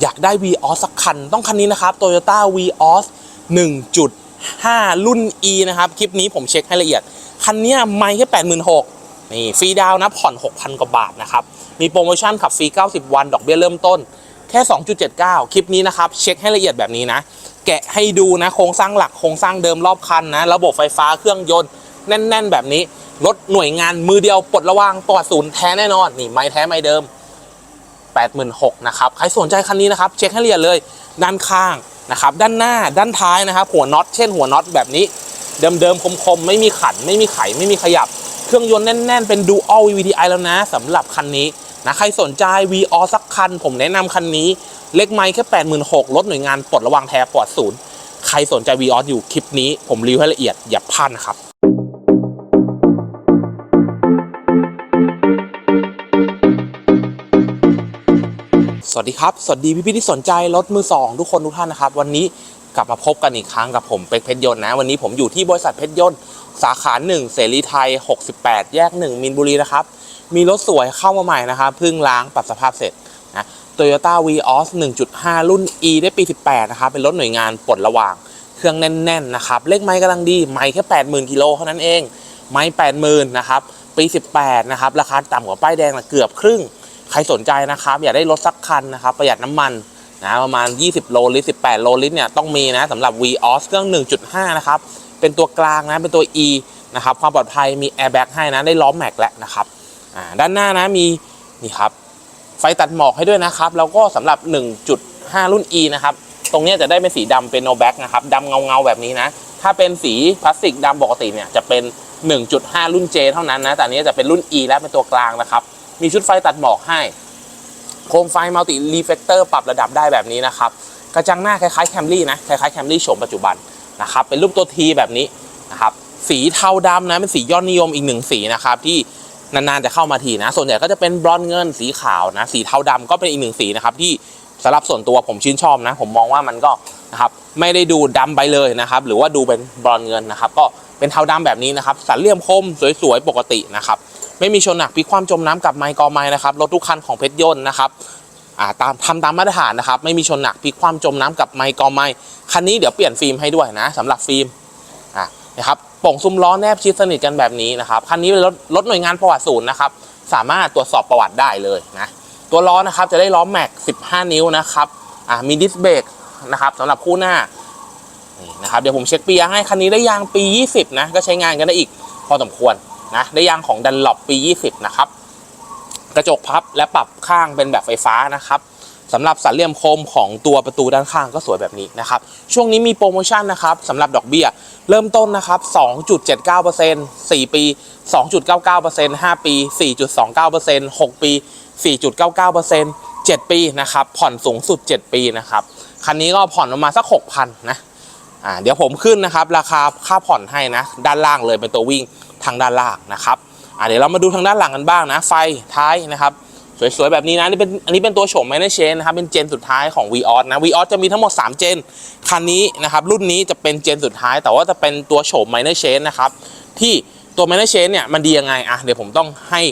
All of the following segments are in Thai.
อยากได้ v ีออสสักคัน ต้องคันนี้นะครับ Toyota v ีออส1.5 รุ่น E นะครับ คลิปนี้ผมเช็คให้ละเอียด คันนี้ไม่แค่ 86,000นี่ฟรีดาวน์นะ ผ่อน 6,000 กว่าบาทนะครับ มีโปรโมชั่นขับฟรี 90 วัน ดอกเบี้ยเริ่มต้นแค่ 2.79 คลิปนี้นะครับ เช็คให้ละเอียดแบบนี้นะ แกะให้ดูนะ โครงสร้างหลัก โครงสร้างเดิมรอบคันนะ ระบบไฟฟ้า เครื่องยนต์ แน่น ๆ แบบนี้ รถหน่วยงานมือเดียวปลดระวางปลอดศูนย์แท้แน่นอน นี่ ไม่แท้ไม่เดิม 86,000นะครับใครสนใจคันนี้นะครับเช็คให้ละเอียดเลยด้านข้างนะครับด้านหน้าด้านท้ายนะครับหัวน็อตเช่นหัวน็อตแบบนี้ เดิมๆคมๆ ไม่มีขันไม่มีไขไม่มีขยับ เครื่องยนต์แน่น ๆ เป็น Dual VVTi แล้วนะสำหรับคันนี้นะใครสนใจ v ีออสักคัน ผมแนะนำคันนี้ เล็กไมค์แค่ 86,000รถหน่วยงานปลดระวางแท้ปลอดศูนย์ใครสนใจ v ีอออยู่คลิปนี้ผมรีวิวให้ละเอียดอย่าพลาดนะครับ วัสดีครับ สวัสดีพี่ๆที่สนใจรถมือสองทุกคนทุกท่านนะครับ วันนี้กลับมาพบกันอีกครั้งกับผมเป็กเพชรยนต์นะ วันนี้ผมอยู่ที่บริษัทเพชรยนต์สาขาหนึ่งเสรีไทย 68 แยก 1 มินบุรีนะครับ มีรถสวยเข้ามาใหม่นะครับเพิ่งล้างปรับสภาพเสร็จนะ Toyota Vios 1.5 รุ่น E ได้ปี 18 นะครับ เป็นรถหน่วยงานปลดระวาง เครื่องแน่นๆนะครับเลขไม้กำลังดีไม้แค่ 80,000กิโลเท่านั้นเองไม้80,000นะครับปี 18 นะครับ ราคาต่ำกว่าป้ายแดงนะเกือบครึ่ง ใครสนใจนะครับ อยากได้รถสักคันนะครับ ประหยัดน้ำมันนะประมาณ 20 โลลิตร 18 โลลิตรเนี่ยต้องมีนะสำหรับ VOS เครื่อง 1.5 นะครับ เป็นตัวกลางนะเป็นตัว E นะครับความปลอดภัยมีแอร์แบ็กให้นะได้ล้อมแม็กแล้วนะครับด้านหน้านะมีนี่ครับไฟตัดหมอกให้ด้วยนะครับ แล้วก็สำหรับ 1.5 รุ่น E นะครับ ตรงนี้จะได้เป็นสีดำเป็นโนแบ็กนะครับดำเงาเงาๆแบบนี้นะ ถ้าเป็นสีพลาสติกดำปกติเนี่ยจะเป็น 1.5 รุ่น J เท่านั้นนะ แต่อันนี้จะเป็นรุ่น E แล้วเป็นตัวกลางนะครับ มีชุดไฟตัดหมอกให้ โคมไฟมัลติรีเฟกเตอร์ปรับระดับได้แบบนี้นะครับ กระจังหน้าคล้ายๆแคมรี่นะ คล้ายๆแคมรี่โฉมปัจจุบันนะครับ เป็นรูปตัวทีแบบนี้นะครับ สีเทาดำนะ เป็นสียอดนิยมอีกหนึ่งสีนะครับที่นานๆจะเข้ามาทีนะ ส่วนใหญ่ก็จะเป็นบรอนเงินสีขาวนะ สีเทาดำก็เป็นอีกหนึ่งสีนะครับที่สำหรับส่วนตัวผมชื่นชอบนะ ผมมองว่ามันก็นะครับไม่ได้ดูดำไปเลยนะครับ หรือว่าดูเป็นบรอนเงินนะครับ ก็เป็นเทาดำแบบนี้นะครับสันเหลี่ยมคมสวยๆปกตินะครับ ไม่มีชนหนักพลิกความจมน้ำกับไมค์กอไม้นะครับรถทุกคันของเพชรยนต์นะครับตามทำตามมาตรฐานนะครับ ไม่มีชนหนักพลิกความจมน้ำกับไมค์กอไม้คันนี้เดี๋ยวเปลี่ยนฟิล์มให้ด้วยนะสำหรับฟิล์มนะครับป่งซุ้มล้อแนบชิดสนิทกันแบบนี้นะครับคันนี้เป็นรถรถหน่วยงานประวัติศูนย์นะครับสามารถตรวจสอบประวัติได้เลยนะตัวล้อนะครับจะได้ล้อแม็ก 15 นิ้วนะครับมีดิสเบรกนะครับสำหรับคู่หน้านี่นะครับเดี๋ยวผมเช็คปียางให้คันนี้ได้ยางปี 20 นะ ก็ใช้งานกันได้อีกพอสมควร นะได้ยางของดันหลบปี 20 นะครับ กระจกพับและปรับข้างเป็นแบบไฟฟ้านะครับสำหรับสันเหลี่ยมโคมของตัวประตูด้านข้างก็สวยแบบนี้นะครับ ช่วงนี้มีโปรโมชั่นนะครับสำหรับดอกเบี้ย เริ่มต้นนะครับ 2.79% 4 ปี 2.99% 5 ปี 4.29% 6 ปี 4.99% 7 ปีนะครับ ผ่อนสูงสุด 7 ปีนะครับ คันนี้ก็ผ่อนประมาณสัก 6,000นะ อ่า เดี๋ยวผมขึ้นนะครับ ราคาค่าผ่อนให้นะ ด้านล่างเลยเป็นตัววิ่ง ทางด้านล่างนะครับเดี๋ยวเรามาดูทางด้านหลังกันบ้างนะ ไฟท้ายนะครับ สวยๆ แบบนี้นะนี่เป็นอันนี้เป็นตัวโฉมแมนเชนนะครับ เป็นเจนสุดท้ายของ v ีออนะ v ีออจะมีทั้งหมด 3 เจน คันนี้นะครับ รุ่นนี้จะเป็นเจนสุดท้าย แต่ว่าจะเป็นตัวโฉม Minor Change นะครับ ที่ตัว Minor Change เนี่ยมันดียังไงอะเดี๋ยวผมต้องให้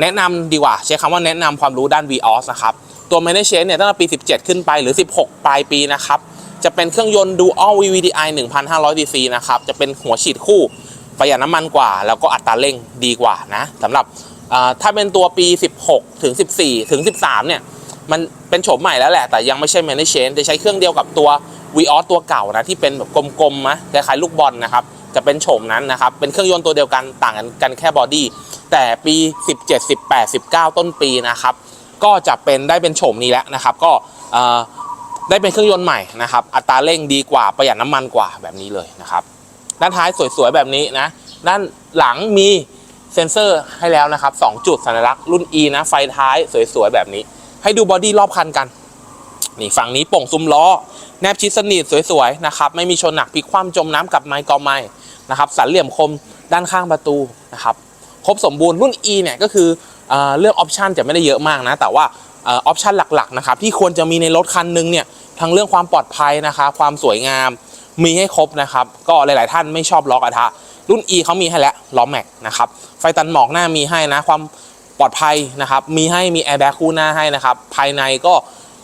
แนะนำดีกว่า ใช้คำว่าแนะนำความรู้ด้าน v ีออสนะครับ ตัว Minor Change เนี่ยตั้งแต่ปี 17 ขึ้นไปหรือ 16 ปลายปีนะครับจะเป็นเครื่องยนต์ Dual VVTi 1,500 cc นะครับจะเป็นหัวฉีดคู่ ประหยัดน้ำมันกว่า แล้วก็อัตราเร่งดีกว่านะสำหรับถ้าเป็นตัวปี 16 ถึง 14 ถึง 13 เนี่ย มันเป็นโฉมใหม่แล้วแหละ แต่ยังไม่ใช่ m a n a g e Change จะใช้เครื่องเดียวกับตัว v ีออตัวเก่านะ ที่เป็นแบบกลมๆนะคล้ายๆลูกบอลนะครับ จะเป็นโฉมนั้นนะครับ เป็นเครื่องยนต์ตัวเดียวกันต่างกันกันแค่บอดี้แต่ปี 17 18 19 ต้นปีนะครับ ก็จะเป็นได้เป็นโฉมนี้แล้วนะครับ ก็ได้เป็นเครื่องยนต์ใหม่นะครับ อัตราเร่งดีกว่าประหยัดน้ำมันกว่าแบบนี้เลยนะครับ ด้านท้ายสวยๆแบบนี้นะ ด้านหลังมีเซ็นเซอร์ให้แล้วนะครับ 2 จุดสัญลักษณ์รุ่น E นะ ไฟท้ายสวยๆแบบนี้ ให้ดูบอดี้รอบคันกัน นี่ฝั่งนี้โป่งซุ้มล้อ แนบชิดสนิทสวยๆนะครับ ไม่มีชนหนักพลิกคว่ำจมน้ำกับไม้กอไม้นะครับสันเหลี่ยมคมด้านข้างประตูนะครับ ครบสมบูรณ์รุ่น E เนี่ยก็คือเออเรื่องออปชันจะไม่ได้เยอะมากนะ แต่ว่าออปชันหลักๆนะครับที่ควรจะมีในรถคันหนึงเนี่ยทั้งเรื่องความปลอดภัยนะครับความสวยงาม มีให้ครบนะครับ ก็หลาย ๆ ท่านไม่ชอบล้อกระทะ รุ่น E เขามีให้แล้วล้อแม็กนะครับ ไฟตันหมอกหน้ามีให้นะ ความปลอดภัยนะครับ มีให้มีแอร์แบ็กคู่หน้าให้นะครับ ภายในก็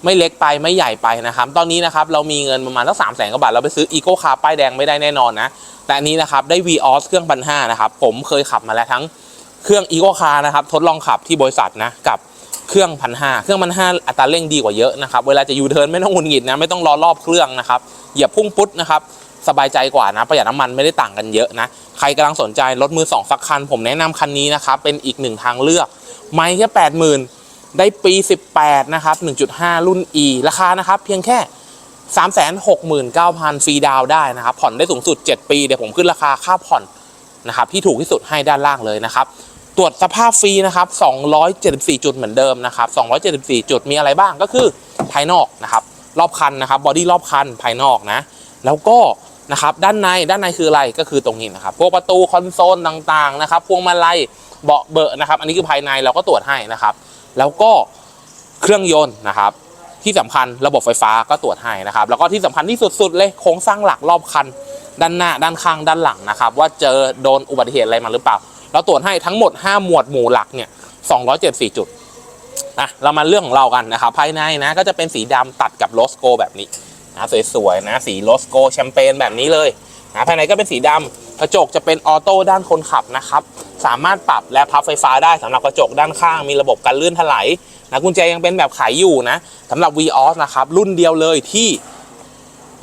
ไม่เล็กไปไม่ใหญ่ไปนะครับ ตอนนี้นะครับเรามีเงินประมาณสักสามแสนกว่าบาท เราไปซื้ออีโก้คาร์ป้ายแดงไม่ได้แน่นอนนะ แต่อันนี้นะครับได้ v ีออสเครื่องพันห้านะครับ ผมเคยขับมาแล้วทั้งเครื่องอีโก้คาร์นะครับ ทดลองขับที่บริษัทนะกับ เครื่องพันห้าเครื่องพันห้าอัตราเร่งดีกว่าเยอะนะครับ เวลาจะยูเทิร์นไม่ต้องหงุดหงิดนะ ไม่ต้องรอรอบเครื่องนะครับ เหยียบพุ่งปุ๊ดนะครับ สบายใจกว่านะ ประหยัดน้ำมันไม่ได้ต่างกันเยอะนะ ใครกำลังสนใจรถมือสองสักคัน ผมแนะนำคันนี้นะครับ เป็นอีกหนึ่งทางเลือก ไม่แค่แปดหมื่นได้ปี 18 นะครับ 1.5 รุ่น E ราคานะครับ เพียงแค่ 369,000 ฟรีดาวได้นะครับ ผ่อนได้สูงสุด 7 ปี เดี๋ยวผมขึ้นราคาค่าผ่อนนะครับที่ถูกที่สุดให้ด้านล่างเลยนะครับ ตรวจสภาพฟรีนะครับ 274 จุดเหมือนเดิมนะครับ 274 จุดมีอะไรบ้างก็คือภายนอกนะครับ รอบคันนะครับบอดี้รอบคันภายนอกนะ แล้วก็นะครับด้านในด้านในคืออะไรก็คือตรงนี้นะครับ พวกประตูคอนโซลต่างๆนะครับ พวงมาลัยเบาะเบอะนะครับ อันนี้คือภายในเราก็ตรวจให้นะครับ แล้วก็เครื่องยนต์นะครับ ที่สำคัญระบบไฟฟ้าก็ตรวจให้นะครับ แล้วก็ที่สำคัญที่สุดๆเลยโครงสร้างหลักรอบคัน ด้านหน้าด้านข้างด้านหลังนะครับ ว่าเจอโดนอุบัติเหตุอะไรมาหรือเปล่า เราตรวจให้ทั้งหมด 5 หมวดหมู่หลักเนี่ย274 จุดนะเรามาเรื่องของเรากันนะครับภายในนะก็จะเป็นสีดำตัดกับโลสโกแบบนี้นะสวยๆนะสีโลสโกแชมเปญแบบนี้เลยนะภายในก็เป็นสีดำกระจกจะเป็นออโต้ด้านคนขับนะครับ สามารถปรับและพับไฟฟ้าได้สำหรับกระจกด้านข้าง มีระบบการลื่นถลายนะกุญแจยังเป็นแบบขายอยู่นะสำหรับ v ีออสนะครับ รุ่นเดียวเลยที่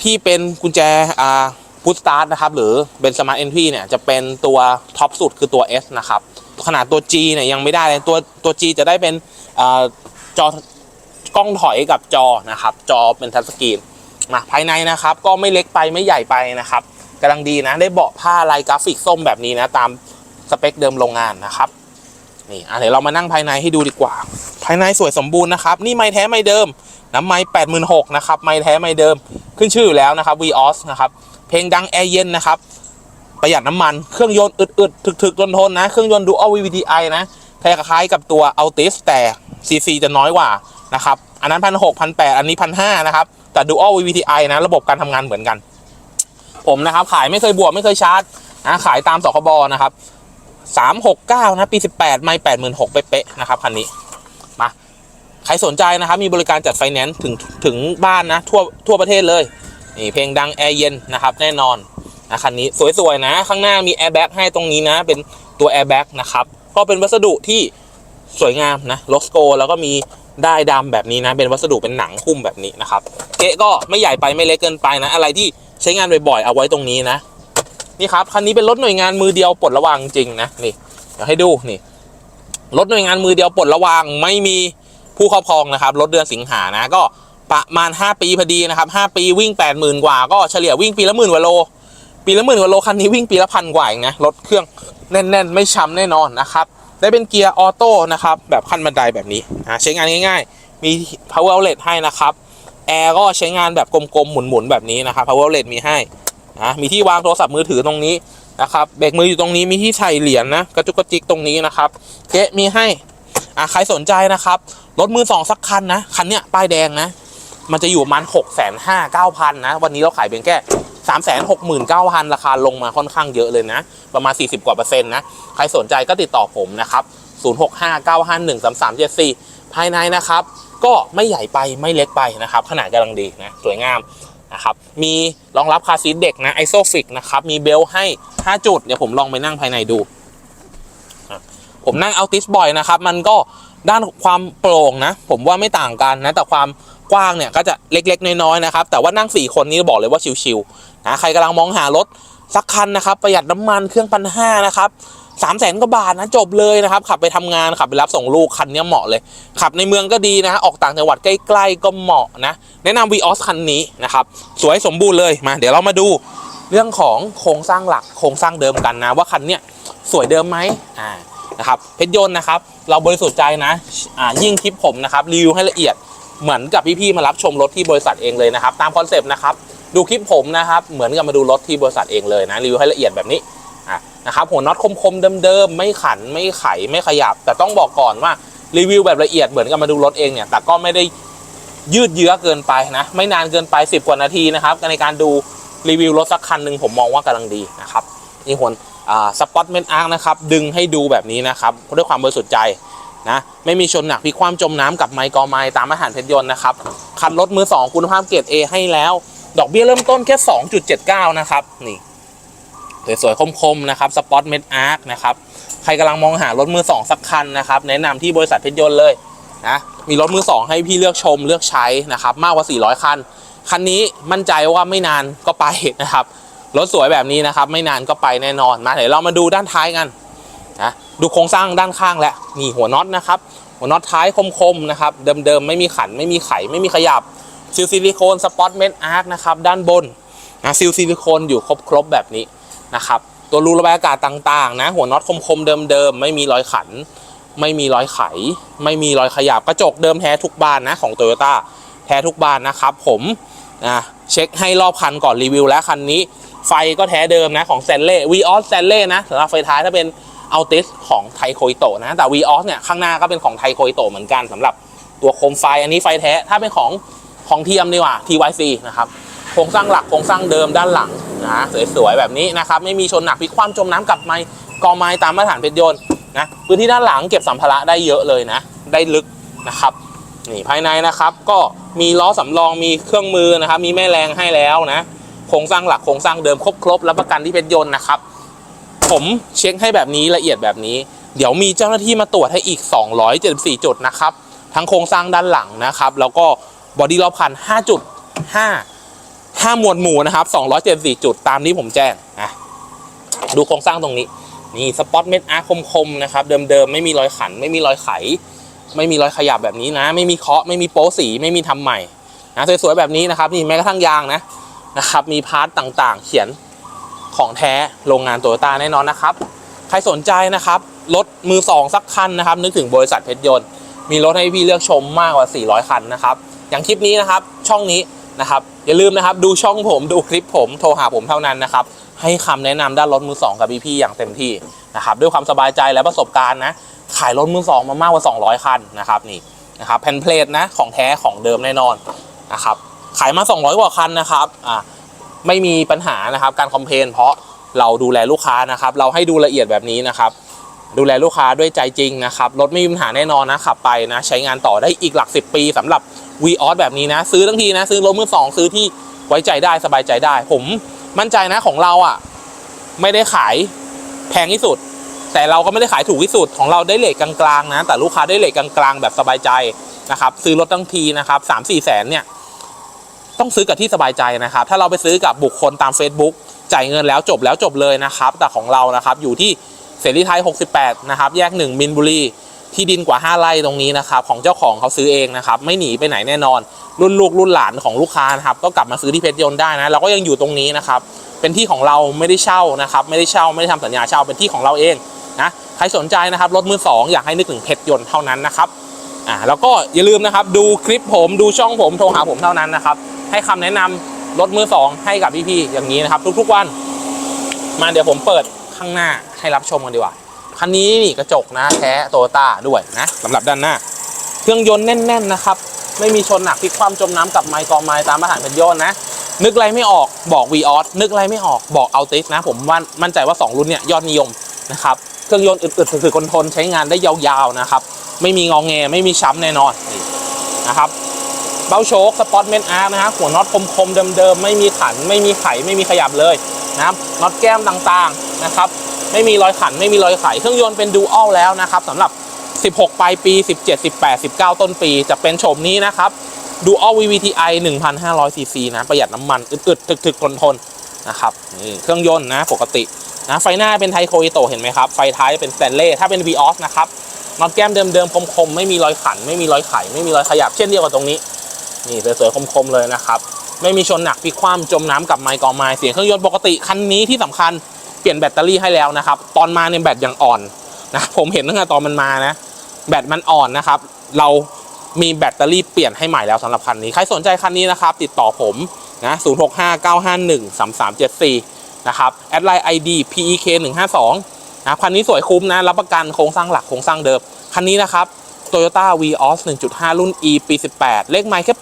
ที่เป็นกุญแจอ่า พุทสตาร์ทนะครับหรือเป็นสมาร์ทเอนทรีเนี่ยจะเป็นตัวท็อปสุดคือตัว S นะครับขนาดตัว G เนี่ยยังไม่ได้เลยตัวตัว G จะได้เป็นอจอกล้องถอยกับจอนะครับจอเป็นทัชสกรีนมาภายในนะครับก็ไม่เล็กไปไม่ใหญ่ไปนะครับกำลังดีนะได้เบาะผ้าลายกราฟิกส้มแบบนี้นะตามสเปคเดิมโรงงานนะครับนี่อะเดี๋ยวเรามานั่งภายในให้ดูดีกว่า ภายในสวยสมบูรณ์นะครับ นี่ไม้แท้ไม้เดิมน้ำไม้แปดหมื่นหกนะครับไม้แท้ไม้เดิมขึ้นชื่ออยู่แล้วนะครับ VOS นะครับ เพลงดังแอร์เย็นนะครับ ประหยัดน้ำมันเครื่องยนต์อึดๆถึกๆทนๆนะ เครื่องยนต์ Dual VVTi นะคล้ายๆกับตัว Altis แต่ CC จะน้อยกว่านะครับ อันนั้นพันหกพันแปดอันนี้พันห้านะครับ แต่ Dual VVTi นะ ระบบการทำงานเหมือนกัน ผมนะครับ ขายไม่เคยบวกไม่เคยชาร์จนะขายตามสคบนะครับสามหกเก้านะปีสิบแปดไม่แปดหมื่นหกเป๊ะๆนะครับคันนี้มาใครสนใจนะครับมีบริการจัดไฟแนนซ์ถึงถึงบ้านนะทั่วทั่วประเทศเลย นี่เพลงดังแอร์เย็นนะครับแน่นอนนะคันนี้สวยๆนะข้างหน้ามีแอร์แบ็กให้ตรงนี้นะ เป็นตัวแอร์แบ็กนะครับก็เป็นวัสดุที่สวยงามนะโลสโกแล้วก็มีได้ดำแบบนี้นะ เป็นวัสดุเป็นหนังหุ้มแบบนี้นะครับเกะก็ไม่ใหญ่ไปไม่เล็กเกินไปนะ อะไรที่ใช้งานบ่อยๆเอาไว้ตรงนี้นะ นี่ครับคันนี้เป็นรถหน่วยงานมือเดียวปลดระวางจริงนะนี่เดี๋ยวให้ดูนี่รถหน่วยงานมือเดียวปลดระวางไม่มีผู้ครอบครองนะครับรถเดือนสิงหานะก็ ประมาณ 5 ปีพอดีนะครับ 5 ปีวิ่ง 80,000 กว่า ก็เฉลี่ยวิ่งปีละหมื่นกว่าโล ปีละหมื่นกว่าโลคันนี้วิ่งปีละพันกว่าเองนะรถเครื่องแน่น ๆ ไม่ช้ำแน่นอนนะครับ ได้เป็นเกียร์ออโต้นะครับ แบบขั้นบันไดแบบนี้นะใช้งานง่ายๆ มี power outlet ให้นะครับแอร์ก็ใช้งานแบบกลมๆ หมุนๆ แบบนี้นะครับ power outlet มีให้นะมีที่วางโทรศัพท์มือถือตรงนี้นะครับเบรกมืออยู่ตรงนี้มีที่ใส่เหรียญนะกระจุกกระจิกตรงนี้นะครับเก๊ะมีให้อะใครสนใจนะครับรถมือสองสักคันนะคันเนี้ยป้ายแดงนะ มันจะอยู่ประมาณหกแสนห้าเก้าพันนะ วันนี้เราขายเพียงแค่สามแสนหกหมื่นเก้าพันราคาลงมาค่อนข้างเยอะเลยนะ ประมาณ 40 กว่าเปอร์เซ็นต์นะ ใครสนใจก็ติดต่อผมนะครับ0 6 5 9 5 1 3 3 7 4ภายในนะครับ ก็ไม่ใหญ่ไปไม่เล็กไปนะครับ ขนาดกำลังดีนะ สวยงามนะครับ มีรองรับคาซีทเด็กนะไอโซฟิกนะครับ มีเบลให้ 5 จุด เดี๋ยวผมลองไปนั่งภายในดู ผมนั่งเอาติสบ่อยนะครับ มันก็ด้านความโปร่งนะ ผมว่าไม่ต่างกันนะ แต่ความ กว้างเนี่ยก็จะเล็กๆ น้อยๆนะครับ แต่ว่านั่ง 4 คนนี้บอกเลยว่าชิวๆนะใครกำลังมองหารถสักคันนะครับ ประหยัดน้ำมันเครื่องพันห้านะครับสามแสนกว่าบาทนะจบเลยนะครับ ขับไปทำงานขับไปรับส่งลูกคันนี้เหมาะเลย ขับในเมืองก็ดีนะฮะออกต่างจังหวัดใกล้ๆก็เหมาะนะ แนะนำ v ีออสคันนี้นะครับ สวยสมบูรณ์เลยมาเดี๋ยวเรามาดูเรื่องของโครงสร้างหลักโครงสร้างเดิมกันนะ ว่าคันเนี้ยสวยเดิมไหมอ่านะครับเพชรยนต์นะครับ เราบริสุทธิ์ใจนะอ่ายิ่งคลิปผมนะครับรีวิวให้ละเอียด เหมือนกับพี่ๆมารับชมรถที่บริษัทเองเลยนะครับตามคอนเซปต์นะครับดูคลิปผมนะครับเหมือนกับมาดูรถที่บริษัทเองเลยนะรีวิวให้ละเอียดแบบนี้อะนะครับหัวน็อตคมๆเดิมๆไม่ขันไม่ไขไม่ขยับ แต่ต้องบอกก่อนว่ารีวิวแบบละเอียดเหมือนกับมาดูรถเองเนี่ยแต่ก็ไม่ได้ยืดเยื้อเกินไปนะไม่นานเกินไป 10 กว่านาทีนะครับในการดูรีวิวรถสักคันหนึ่งผมมองว่ากำลังดีนะครับนี่หัวอ่าสปอตเมนอาร์นะครับดึงให้ดูแบบนี้นะครับด้วยความบริสุทธิ์ใจ นะไม่มีชนหนักพิคว่ำจมน้ำกับไมค์กอไม์ตามมาตรฐานเพชรยนต์นะครับคันรถมือ 2 คุณภาพเกรด A ให้แล้ว ดอกเบี้ยเริ่มต้นแค่ 2.79 นะครับนี่สวยๆคมๆนะครับสปอตเมดอาร์คนะครับใครกำลังมองหารถมือ 2 สักคันนะครับแนะนำที่บริษัทเพชรยนต์เลยนะมีรถมือ 2 ให้พี่เลือกชมเลือกใช้นะครับมากกว่า 400 คัน คันนี้มั่นใจว่าไม่นานก็ไปนะครับรถสวยแบบนี้นะครับไม่นานก็ไปแน่นอนมาเดี๋ยวเรามาดูด้านท้ายกัน ดูโครงสร้างด้านข้างแล้วนี่หัวน็อตนะครับ หัวน็อตท้ายคมๆนะครับเดิมๆไม่มีขันไม่มีไขไม่มีขยับซิลซิลิโคนสปอตเมนอาร์คนะครับด้านบนนะซิลซิลิโคนอยู่ครบๆแบบนี้นะครับตัวรูระบายอากาศต่างๆนะหัวน็อตคมๆเดิมๆไม่มีรอยขัน ไม่มีรอยไข ไม่มีรอยขยับกระจกเดิมแท้ทุกบานนะของโตโยต้าแท้ทุกบานนะครับผมนะเช็คให้รอบคันก่อนรีวิวแล้วคันนี้ ไฟก็แท้เดิมนะของ s ซนเล่วีออสแซนเล่นะสำหรับไฟท้ายถ้าเป็น อัลติสของไทโคอิโตะนะแต่วีออสเนี่ยข้างหน้าก็เป็นของไทโคอิโตะเหมือนกันสำหรับตัวโคมไฟอันนี้ไฟแท้ถ้าเป็นของของเทียมดีกว่า TYC นะครับโครงสร้างหลักโครงสร้างเดิมด้านหลังนะสวยๆแบบนี้นะครับไม่มีชนหนักพลิกคว่ำจมน้ำกับไม้กอไม้ตามมาตรฐานเพชรยนต์นะพื้นที่ด้านหลังเก็บสัมภาระได้เยอะเลยนะ ได้ลึกนะครับนี่ภายในนะครับก็มีล้อสำรองมีเครื่องมือนะครับมีแม่แรงให้แล้วนะโครงสร้างหลักโครงสร้างเดิมครบครบรับประกันที่เป็นยนต์นะครับ ผมเช็คให้แบบนี้ละเอียดแบบนี้ เดี๋ยวมีเจ้าหน้าที่มาตรวจให้อีก 274 จุดนะครับ ทั้งโครงสร้างด้านหลังนะครับ แล้วก็บอดี้รอบคัน5จุด5 5 หมวดหมู่นะครับ 274 จุดตามที่ผมแจ้งอะดูโครงสร้างตรงนี้ นี่สปอตเม็ดอาร์คมๆนะครับ เดิมๆ ไม่มีรอยขัน ไม่มีรอยไข ไม่มีรอยขยับแบบนี้นะ ไม่มีเคาะ ไม่มีโป๊สี ไม่มีทำใหม่นะสวยๆแบบนี้นะครับ นี่แม้กระทั่งยางนะนะครับ มีพาร์ตต่างๆ เขียน ของแท้โรงงานโตโยต้าแน่นอนนะครับ ใครสนใจนะครับ รถมือ2สักคันนะครับ นึกถึงบริษัทเพชรยนต์ มีรถให้พี่เลือกชมมากกว่า 400 คันนะครับ อย่างคลิปนี้นะครับ ช่องนี้นะครับ อย่าลืมนะครับ ดูช่องผมดูคลิปผมโทรหาผมเท่านั้นนะครับ ให้คำแนะนำด้านรถมือ2กับพี่ๆอย่างเต็มที่นะครับ ด้วยความสบายใจและประสบการณ์นะ ขายรถมือ2มามากกว่า 200 คันนะครับนี่นะครับแผ่นเพลทนะของแท้ของเดิมแน่นอนนะครับ ขายมา 200 กว่าคันนะครับอ่า ไม่มีปัญหานะครับการคอมเพลนเพราะเราดูแลลูกค้านะครับ เราให้ดูละเอียดแบบนี้นะครับ ดูแลลูกค้าด้วยใจจริงนะครับรถไม่มีปัญหาแน่นอนนะขับไปนะใช้งานต่อได้อีกหลัก 10 ปีสำหรับ v ีออสแบบนี้นะ ซื้อทั้งทีนะ ซื้อรถมือสองซื้อที่ไว้ใจได้สบายใจได้ ผมมั่นใจนะของเราอะ ไม่ได้ขายแพงที่สุด แต่เราก็ไม่ได้ขายถูกที่สุดของเราได้เลทกลางๆนะ แต่ลูกค้าได้เลทกลางๆแบบสบายใจนะครับ ซื้อรถทั้งทีนะครับสามสี่แสนเนี่ย ต้องซื้อกับที่สบายใจนะครับ ถ้าเราไปซื้อกับบุคคลตาม Facebook จ่ายเงินแล้วจบแล้วจบเลยนะครับ แต่ของเรานะครับอยู่ที่เสรีไทย 68 นะครับ แยก 1 มินบุรี ที่ดินกว่า 5 ไร่ตรงนี้นะครับ ของเจ้าของเขาซื้อเองนะครับ ไม่หนีไปไหนแน่นอน รุ่นลูกรุ่นหลานของลูกค้านะครับ ก็กลับมาซื้อที่เพชรยนต์ได้นะ เราก็ยังอยู่ตรงนี้นะครับ เป็นที่ของเราไม่ได้เช่านะครับ ไม่ได้เช่า ไม่ได้ทำสัญญาเช่า เป็นที่ของเราเองนะ ใครสนใจนะครับ รถมือสองอยากให้นึกถึงเพชรยนต์เท่านั้นนะครับ อ่า แล้วก็อย่าลืมนะครับ ดูคลิปผม ดูช่องผม โทรหาผมเท่านั้นนะครับ ให้คำแนะนำรถมือสองให้กับพี่ๆอย่างนี้นะครับ ทุกๆวัน มาเดี๋ยวผมเปิดข้างหน้าให้รับชมกันดีกว่าคันนี้นี่กระจกนะแท้โตต้าด้วยนะสำหรับด้านหน้า เครื่องยนต์แน่น ๆนะครับ ไม่มีชนหนักพลิกความจมน้ำกับไมค์กองไม้ตามมาตรฐานเป็นยนต์นะ นึกอะไรไม่ออกบอก v ีออสนึกอะไรไม่ออกบอกเอาติสนะ ผมว่ามั่นใจว่า 2 รุ่นเนี่ยยอดนิยมนะครับเครื่องยนต์อึดๆถือคนทนใช้งานได้ยาวๆนะครับ ไม่มีงองแงไม่มีช้ำแน่นอนนะครับ เบ้าโชคสปอตเมนอาร์นะฮะหัวน็อตคมๆเดิมๆไม่มีขัน ไม่มีไขไม่มีขยับเลยนะครับน็อตแก้มต่างๆนะครับไม่มีรอยขันไม่มีรอยไข เครื่องยนต์เป็นดูอัลแล้วนะครับสำหรับ 16 ปลายปี 17 18 19 ต้นปี จะเป็นโฉมนี้นะครับดูอัล VVTi 1,500 ซีซีนะประหยัดน้ำมันอึดๆถึกๆทนๆนะครับนี่เครื่องยนต์นะปกตินะไฟหน้าเป็นไทโคอิโตเห็นไหมครับ ไฟท้ายเป็นสแตนเล่ถ้าเป็น v ีออสนะครับน็อตแก้มเดิมๆคมๆ ไม่มีรอยขัน ไม่มีรอยไข ไม่มีรอยขยับเช่นเดียวกับตรงนี้ นี่สวยๆคมๆเลยนะครับ ไม่มีชนหนักพลิกคว่ำจมน้ำกับไมค์กอไม้เสียงเครื่องยนต์ปกติคันนี้ที่สำคัญเปลี่ยนแบตเตอรี่ให้แล้วนะครับ ตอนมาเนี่ยแบตยังอ่อนนะผมเห็นตั้งแต่ตอนมันมานะแบตมันอ่อนนะครับ เรามีแบตเตอรี่เปลี่ยนให้ใหม่แล้วสำหรับคันนี้ ใครสนใจคันนี้นะครับ ติดต่อผมนะ0659513374นะครับแอดไลน์ ID PEK 152นะคันนี้สวยคุ้มนะรับประกันโครงสร้างหลักโครงสร้างเดิมคันนี้นะครับ Toyota Vios 1.5 รุ่น E ปี 18 เลขไมล์แค่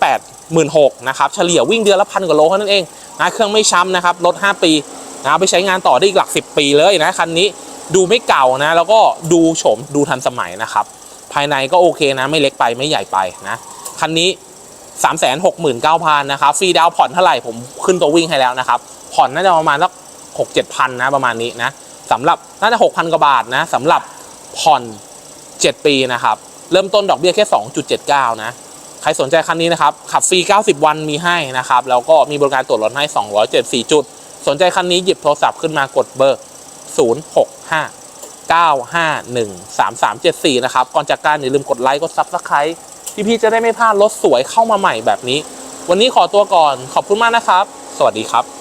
86,000นะครับ เฉลี่ยวิ่งเดือนละพันกว่าโลเท่านั้นเองนะเครื่องไม่ช้ำนะครับรถ5 ปีนะไปใช้งานต่อได้อีกหลัก 10 ปีเลยนะคันนี้ดูไม่เก่านะ แล้วก็ดูโฉมดูทันสมัยนะครับ ภายในก็โอเคนะ ไม่เล็กไปไม่ใหญ่ไปนะ คันนี้ 3 6 9 0 0 0นะครับฟรีดาวน์ผ่อนเท่าไหร่ผมขึ้นตัววิ่งให้แล้วนะครับ ผ่อนน่าจะประมาณสักหกเจ็ดพันนะประมาณนี้นะสำหรับน่าจะหกพันกว่าบาทนะสำหรับผ่อน 7 ปีนะครับ เริ่มต้นดอกเบี้ยแค่ 2.79 นะ ใครสนใจคันนี้นะครับ ขับฟรี 90 วันมีให้นะครับ แล้วก็มีบริการตรวจรถให้ 274 จุด สนใจคันนี้หยิบโทรศัพท์ขึ้นมากดเบอร์ 065 951 3374 นะครับ ก่อนจากการอย่าลืมกดไลค์ กดซับสไครต์พี่ๆจะได้ไม่พลาดรถสวยเข้ามาใหม่แบบนี้ วันนี้ขอตัวก่อน ขอบคุณมากนะครับ สวัสดีครับ